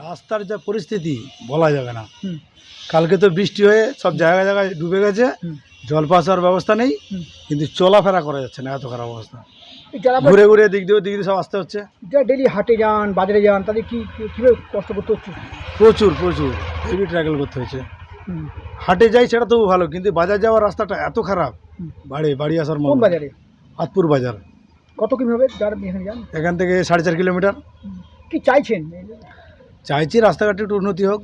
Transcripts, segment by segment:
রাস্তার যা পরিস্থিতি বলা যাবে না। কালকে তো বৃষ্টি হয়ে সব জায়গায় জায়গায় ডুবে গেছে জল পাসার ব্যবস্থা নেই কিন্তু চলাফেরা করা যাচ্ছে না এত খারাপ অবস্থা। যারা ঘুরে ঘুরে দিক দিয়ে দিক দিয়ে সব আসতে হচ্ছে। যারা ডেলি হাটে যান বাজারে যান তাদের কি কি- কীভাবে কষ্ট করতে হচ্ছে? প্রচুর প্রচুর। হেভি ট্রাভেল করতে হুম। হাটে যাই সেটা তবু ভালো কিন্তু বাজার যাওয়ার রাস্তাটা এত খারাপ। বাড়ি বাড়ি আসার কোন মতো বাজারে? আতপুর বাজার। কত কীভাবে যারা এখানে যান। এখান থেকে সাড়ে চার কিলোমিটার। কি চাইছেন? চাইছি রাস্তাঘাটে একটু উন্নতি হোক।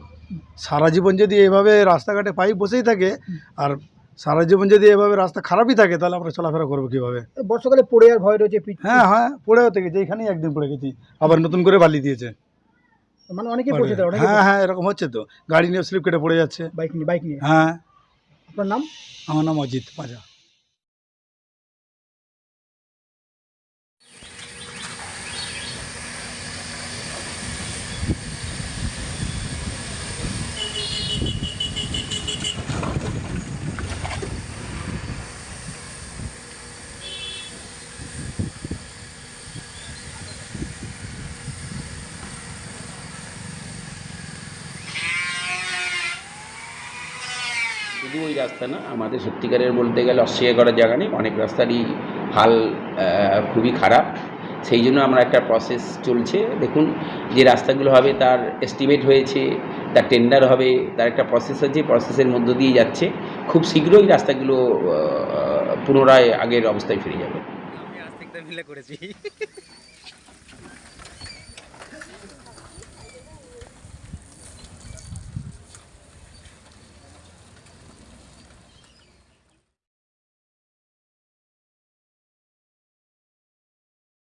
সারা জীবন যদি এভাবে রাস্তাঘাটে পাইপ বসেই থাকে আর সারা জীবন যদি এভাবে রাস্তা খারাপই থাকে তাহলে আমরা চলাফেরা করব কীভাবে? বর্ষাকালে পড়ে আর ভয় রয়েছে হ্যাঁ হ্যাঁ পড়েও থেকে যেখানেই একদিন পড়ে গেছি। আবার নতুন করে বালি দিয়েছে। মানে অনেকে। পড়ছে তো, হ্যাঁ হ্যাঁ এরকম হচ্ছে তো। গাড়ি নিয়ে স্লিপ কেটে পড়ে যাচ্ছে। বাইক নিয়ে বাইক নিয়ে? হ্যাঁ। আপনার নাম? আমার নাম অজিত পাজা। শুধু ওই রাস্তা না, আমাদের সত্যিকারের বলতে গেলে অস্বীকার করার জায়গা নেই। অনেক রাস্তারই হাল খুবই খারাপ। সেই জন্য আমরা একটা প্রসেস চলছে। দেখুন, যে রাস্তাগুলো হবে তার এস্টিমেট হয়েছে, তার টেন্ডার হবে, তার একটা প্রসেস আছে। প্রসেসের মধ্য দিয়ে যাচ্ছে। খুব শীঘ্রই রাস্তাগুলো পুনরায় আগের অবস্থায় ফিরে যাবে। আমি করেছি।